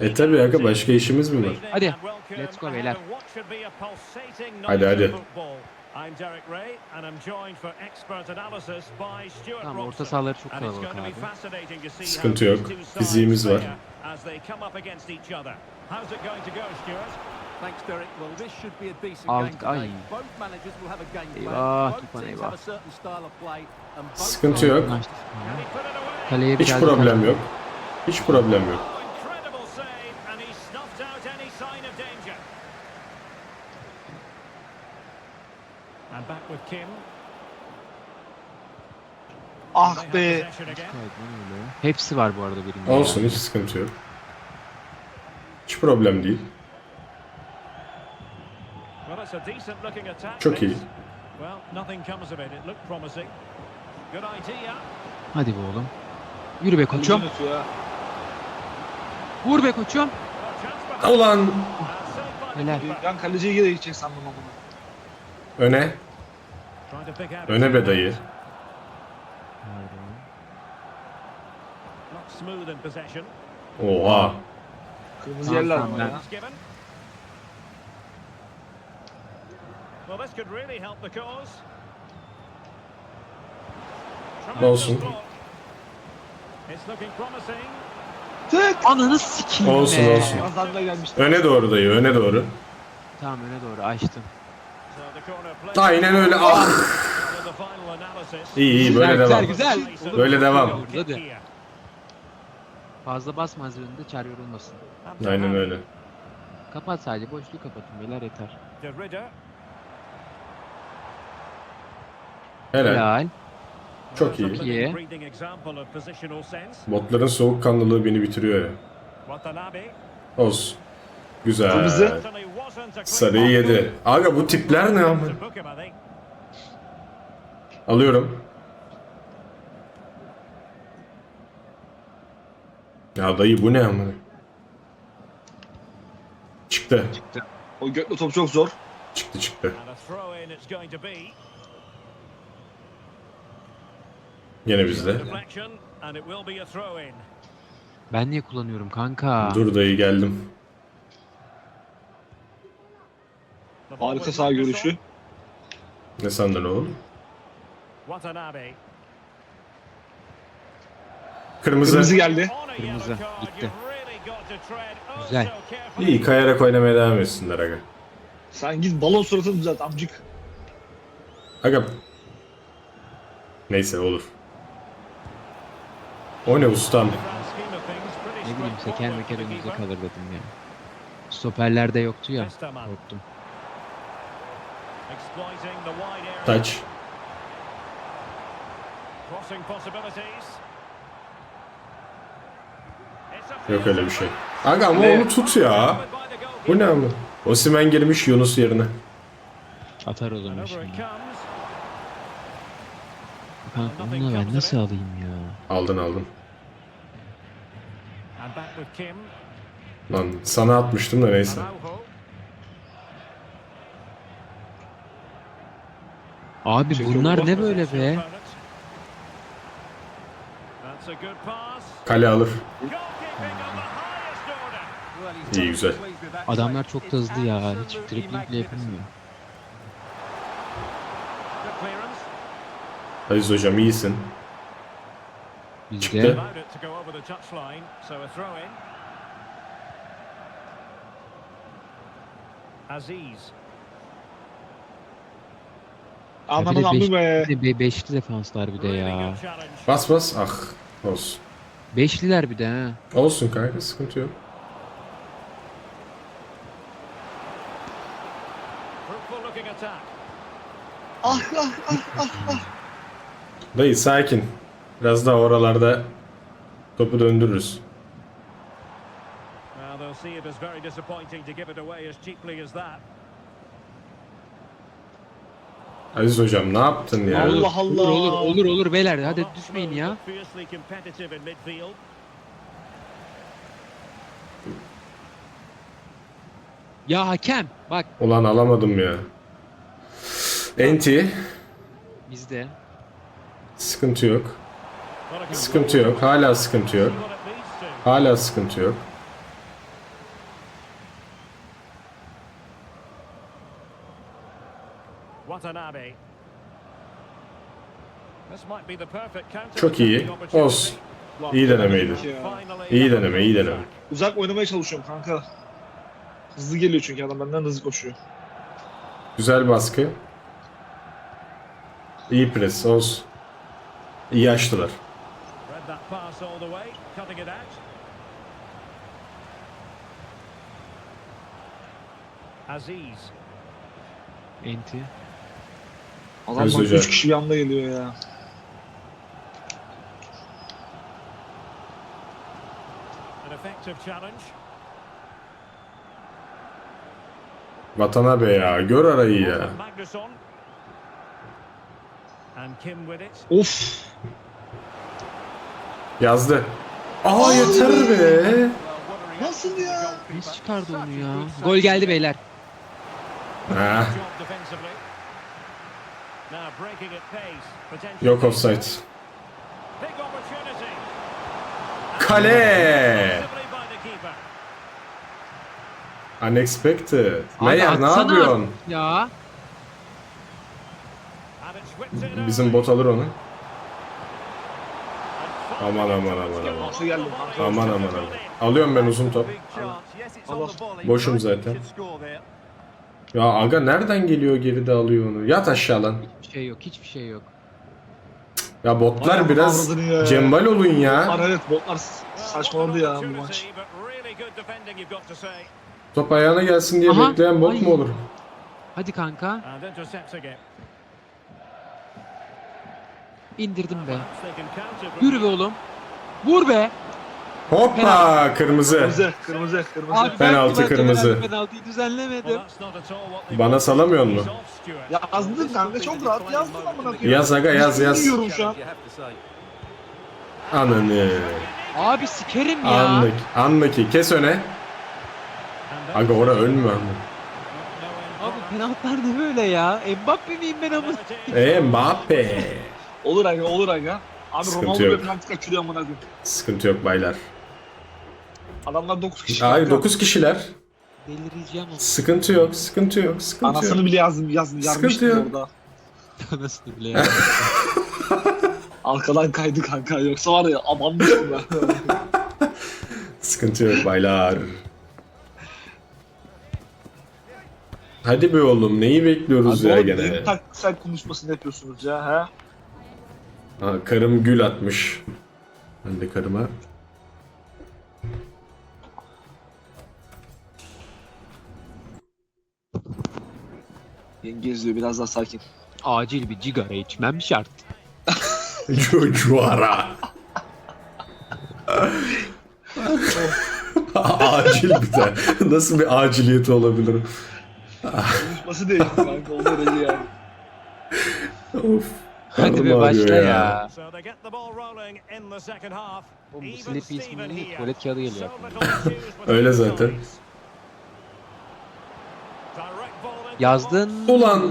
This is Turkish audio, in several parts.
E tabi aga başka işimiz mi var? Hadi. Let's go beyler. Hadi, hadi. Tamam orta sahaları çok kalabalık abi. Sıkıntı yok. Fiziğimiz var. Aldık, ay. Eyvah, teams eyvah. Sıkıntı yok. Kaleye Hiç problem yok. Hiç problem yok. Oh, incredible save and he snuffed out any sign of danger. And back with Kim. Ah be. Hepsi var bu arada birinde. Olsun hiç sıkıntı yok. Hiç problem değil. Çok iyi. this. Well, nothing comes of it. It looked promising. Good idea. Hadi be oğlum. Yürü be koçum. Vur be koçum. Ulan Helal. Ben kaleciye geri gidecek sandım ama. Öne. Öne be dayı. Oha. Kırmızı yerler ben- ya. It's given. Well, this could really help the cause. Olsun. It's looking promising. Tık. Ananı sikeyim Olsun, be. olsun. Gelmişti. Öne doğru dayı öne doğru. Tamam öne doğru açtım. Aynen öyle. Ah. İyi iyi Güzel, böyle güzel, devam. güzel. Böyle devam. Hadi. Fazla basma üzerinde çar yorulmasın. Aynen öyle. Kapat sadece boşluğu kapatın beyler yeter. Helal. Helal. Çok iyi. Certainly İyi. Botların soğukkanlılığı beni bitiriyor ya. Olsun. Güzel. Clean Sarıyı yedi. Aga bu tipler ne ama? Alıyorum. Ya dayı bu ne ama? Çıktı. O göklü top çok zor. Çıktı çıktı. And a throw in it's going to be. Yine bizde. Deflection and it will be a throw in. Ben niye kullanıyorum kanka? Dur dayı geldim. Harika sağ görüşü. Ne sandın oğlum? Kırmızı. Kırmızı geldi. Kırmızı, gitti. Güzel. İyi kayarak oynamaya devam etsinler aga. Sen git balon suratını düzelt amcık. Aga. Neyse olur. O ne ustam? Ne bileyim seker straightforward meker önümüze kalır dedim ya. Stoperlerde yoktu ya. Korktum. a Yok öyle bir şey. Aga ama Ne? onu tut ya. Bu ne ama? Osimen girmiş Yunus yerine. Atar o zaman şimdi. Kanka onu ben nasıl alayım ya? Aldın aldın. And back with Kim. Lan sana atmıştım da neyse. Abi bunlar bu. ne böyle be? Opponent. That's a good pass. Kale alır. İyi güzel. Adamlar çok da hızlı ya. Hiç. Good clearance. Aziz hocam iyisin. Throw in. Aziz. Ananın beş, be. bir de be- beşli defanslar bir de ya. Bas bas. Ah. Olsun. Beşliler bir de ha. Olsun kanka sıkıntı yok. Fruitful looking attack. Dayı sakin. Biraz daha oralarda topu döndürürüz. Well, they'll see it as very disappointing to give it away as cheaply as that. Aziz hocam ne yaptın ya? Allah Allah. Olur olur olur olur beyler hadi düşmeyin ya. Ya hakem bak Ulan alamadım ya. Enti. bizde. Sıkıntı yok. Sıkıntı yok. Hala sıkıntı yok. Hala sıkıntı yok. Çok iyi. Olsun. İyi denemeydi. İyi deneme, iyi deneme. Uzak oynamaya çalışıyorum kanka. Hızlı geliyor çünkü adam benden hızlı koşuyor. Güzel baskı. İyi pres olsun. İyi açtılar. Pass all the way, cutting it out. Aziz. Enti. Adam bak Hoca. 3 kişi bir anda geliyor ya. An effective challenge. Watanabe ya. Gör arayı ya. Morgan Magnusson. And Kim with it. Of. Yazdı. Aa yeter be. Nasıl ya? Nasıl çıkardı onu ya? Gol geldi beyler. Ha. Yok offside. Kale. Unexpected. Meyer ne atsana. yapıyorsun? Ya. Bizim bot alır onu. Aman aman aman aman. Geldim kanka? Aman aman aman. Alıyorum ben uzun top. Allah. Boşum zaten. Ya aga nereden geliyor geride alıyor onu? Yat aşağı lan. Hiçbir şey yok. Hiçbir şey yok. Ya botlar Vay biraz ya. cembal olun Botlar ya. evet botlar saçmaladı ya bu maç. Top ayağına gelsin diye Aha. bekleyen bot Ay. mu olur? Hadi kanka. İndirdim be. Yürü be oğlum. Vur be. Hoppa kırmızı. Kırmızı, kırmızı, kırmızı. Abi Penaltı, ben kırmızı. penaltı- Penaltıyı düzenlemedim. Bana salamıyor mu? Yazdın kanka çok rahat yazdın amına koyayım. Yaz aga yaz yaz. Bilmiyorum şu an. Ananı. Abi sikerim ya. Anlık. Anlık. Kes öne. Aga ora no end Abi penaltılar ne böyle ya? Mbappe miyim ben ama? E Mbappe. Olur aga, olur aga. Abi Sıkıntı Ronaldo yok. ve penaltı kaçırıyor amına koyayım. Sıkıntı yok baylar. Adamlar 9 kişi. Hayır kanka. 9 kişiler. Delireceğim ama. Sıkıntı yok. Sıkıntı yok. Sıkıntı Anasını yok. bile yazdım, yazdım, Sıkıntı yok. orada. Nasıl bile ya? Arkadan kaydı kanka yoksa var ya abanmıştım ben. Sıkıntı yok baylar. Hadi be oğlum neyi bekliyoruz Abi ya oğlum gene? neyin taktiksel konuşmasını yapıyorsunuz ya ha? Ha, karım gül atmış. Ben de karıma. Yenge izliyor biraz daha sakin. Acil bir cigara içmem şart. Cuara. Acil bir de. Nasıl bir aciliyeti olabilir? Konuşması değil kanka o derece yani. of. Hadi ağrıyor başla ya. Half. Oğlum bu Sleepy Steven ismi değil, here. tuvalet kağıdı geliyor. Öyle zaten. Yazdın. Ulan.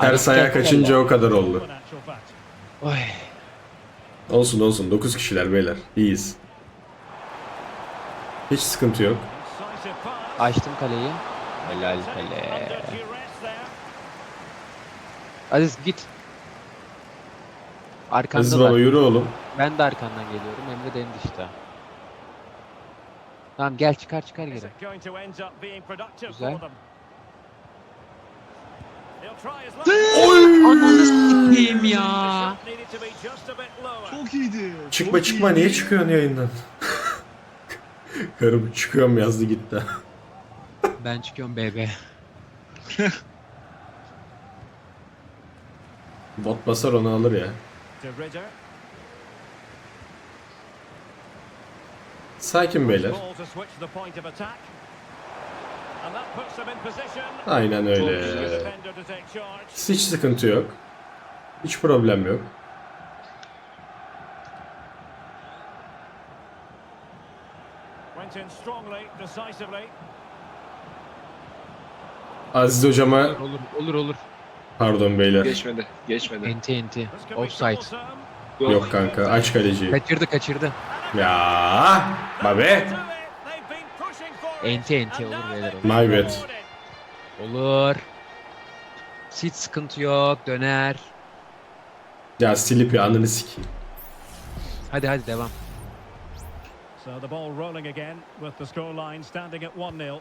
Ters ayağa kaçınca o kadar oldu. Oy. Olsun olsun 9 kişiler beyler. İyiyiz. Hiç sıkıntı yok. Açtım kaleyi. Helal kale. Aziz git. Aziz baba yürü oğlum. Ben de arkandan geliyorum. Emre de en dışta. Tamam gel çıkar çıkar geri. Güzel. Oy! Ananı sikeyim ya. Çok iyiydi. Çıkma çok çıkma iyiydi. niye çıkıyorsun yayından? Karım çıkıyorum yazdı gitti. Ben çıkıyorum BB. Bot basar onu alır ya. Sakin beyler. Aynen öyle. Hiç sıkıntı yok. Hiç problem yok. Went in strongly, decisively. Aziz hocama Olur olur olur. Pardon beyler. Geçmedi, geçmedi. Enti enti. Offside. Yok kanka aç kaleciyi. Kaçırdı kaçırdı. Ya babe. Enti enti olur beyler olur. My bad. Olur. Hiç sıkıntı yok. Döner. Ya silip ya ananı sikeyim. Hadi hadi devam. So the ball rolling again with the scoreline standing at 1-0.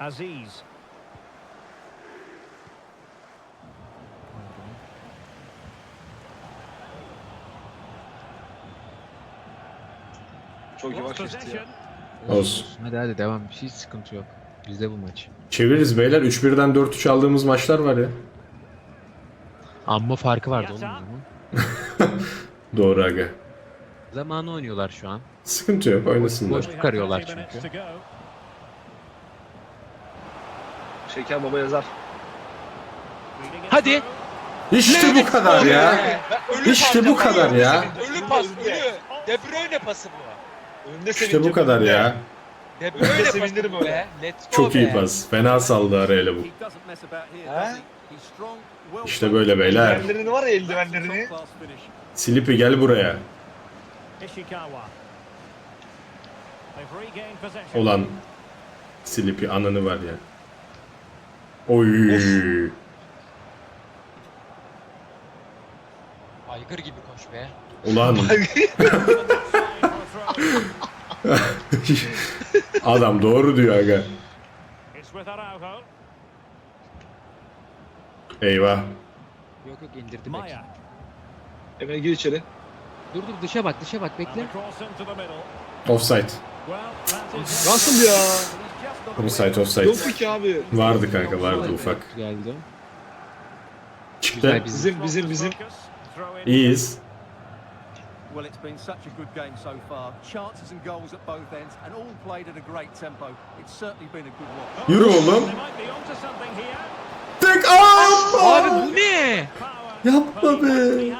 Aziz. Çok yavaş geçti ya. Olsun. Hadi hadi devam. Hiç sıkıntı yok. Bizde bu maç. Çeviririz beyler. 3-1'den 4-3 aldığımız maçlar var ya. Amma farkı vardı oğlum o zaman. Doğru aga. Zamanı oynuyorlar şu an. Sıkıntı yok oynasınlar. Boş çıkarıyorlar 20 minutes çünkü. go. Şeker baba yazar. Hadi. İşte bu kadar ya. İşte bu kadar ya. Ölü pas, ölü. De Bruyne pası bu. Önünde İşte bu kadar ya. De Öyle Bruyne sevinirim pası bu öyle. be. Let's go Çok iyi be. pas. Fena saldı arayla bu. Ha? İşte böyle beyler. Eldivenlerini var ya eldivenlerini. Silipi gel buraya. Olan Silipi ananı var ya. Oy. Aygır gibi koş be. Ulan adam doğru diyor aga. Eyvah. Yok yok indirdi. Emre gir içeri. Dur dur dışa bak dışa bak bekle. Offside. Nasıl ya? Offside offside. ki abi. Vardı kanka vardı ufak. Geldi. Çıktı. Güzel bizim. Bizim bizim. İyiyiz. Well, it's been such a good game so far. Chances and goals at both ends, and all played at a great tempo. It's certainly been a good watch. Yürü oğlum. Tek aa! Abi ne? Yapma be.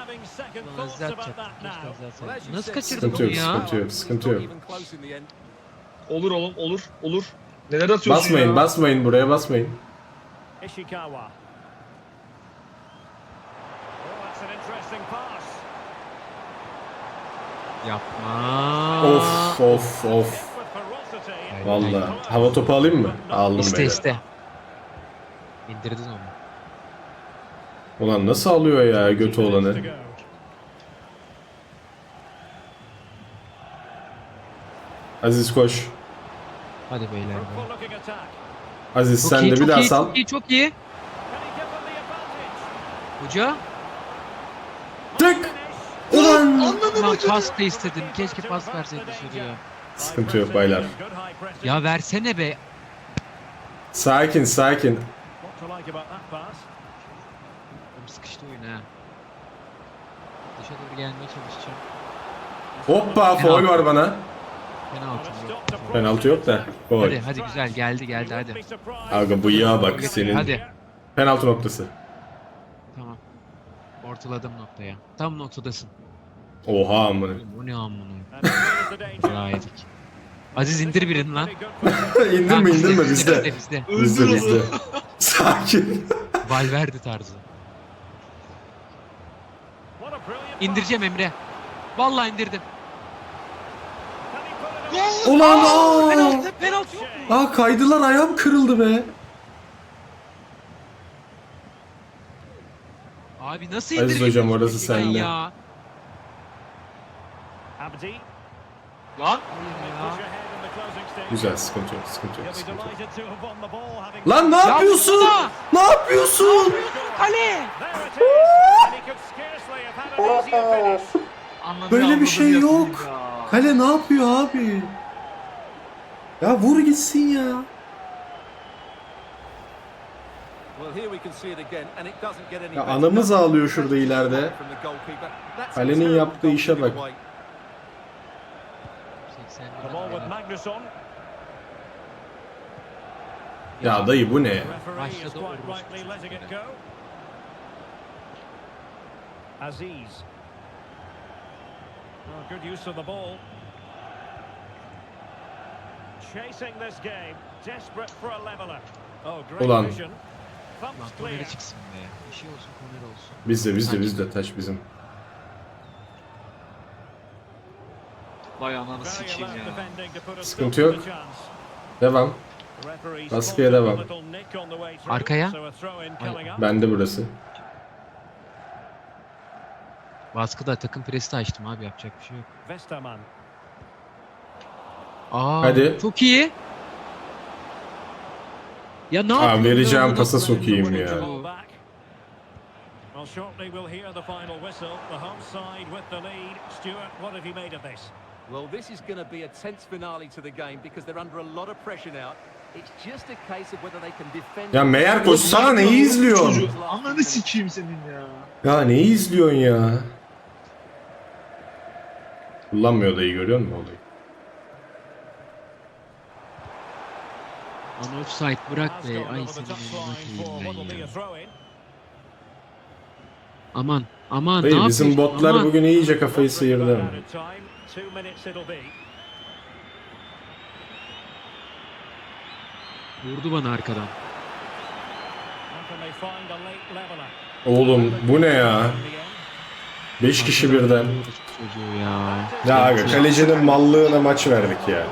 Nasıl kaçırdın bunu ya? sıkıntı yok, sıkıntı yok. Olur oğlum olur olur. Neler atıyorsun Basmayın, ya? basmayın buraya basmayın. Ishikawa. Oh, that's an interesting pass. Yapma. Of of of. Valla. Hava topu alayım mı? Aldım İste beyler. iste. İndirdin onu. Ulan nasıl alıyor ya götü olanı? Aziz koş. Hadi beyler. be. Aziz Çok sen iyi, de bir çok daha iyi, sal. Çok iyi, çok iyi. Hoca. Tık! Ulan! Pas da istedim. Keşke pas verseydin dışarıya. Sıkıntı yok baylar. Ya versene be. Sakin sakin. Oğlum sıkıştı oyun ha. Dışa doğru gelmeye çalışacağım. Hoppa foul var bana. Penaltı yok. Penaltı yok da. Gol. Hadi hadi güzel geldi geldi hadi. Aga bıyığa the bak senin. Hadi. Penaltı noktası. Tamam. Ortaladım noktaya. Tam noktadasın. Oha amına. Bu ne amına. Daha yedik. Aziz indir birini lan. İndirme Tamam, indirme bizde. bizde. Bizde. Bizde Öldür bizde. onu. Sakin. Valverde tarzı. İndireceğim Emre. Vallahi indirdim. away? Ulan aa! Penaltı, penaltı yok mu? Aa kaydılar ayağım kırıldı be. Abi nasıl Aziz hocam, orası sende. Ya. Abdi. Lan. Güzel sıkıntı yok sıkıntı yok sıkıntı yok. Lan ne yapıyorsun? Ne yapıyorsun? Kale! Böyle bir şey yok. Kale ne yapıyor abi? Ya vur gitsin ya. Ya anamız ağlıyor şurada ileride. Kalenin yaptığı işe bak. 81 The ball with. Magnusson. Ya dayı bu ne? İs Başladı. Aziz. Oh, good use of the ball. Chasing this game. Desperate for a leveler. Oh, great Ulan. vision. Lan Thumps clear. kornere çıksın be. Bir şey olsun korner olsun. Bizde bizde bizde taş bizim. Vay ananı sikeyim ya. Sıkıntı yok. Devam. Baskıya devam. Arkaya. up. Bende burası. Baskıda takım presi açtım abi yapacak bir şey yok. Westerman. Aa, Hadi. Çok iyi. Ya ne yapıyorsun? vereceğim pasa sokayım ya. Well, shortly we'll hear the final whistle. The home side with the lead. Stuart, what have you made of this? Well, this is going to be a tense finale to the game because they're under a lot of pressure now. It's just a case of whether they can defend. Ya meğer koşsana neyi izliyorsun? Çocuğu. Ananı sikeyim senin ya. Ya neyi izliyorsun ya? Kullanmıyor dayı görüyor musun olayı? Lan offside bırak be. Ay senin touchline for önüne what will be koyayım a ya. Aman aman ne Dayı bizim yapıyorsun? botlar Aman. bugün iyice kafayı sıyırdı ama. Vurdu bana arkadan. Oğlum bu ne ya? In the end. 5 kişi birden. Çocuğu ya. Ya aga kalecinin mallığına maç verdik ya.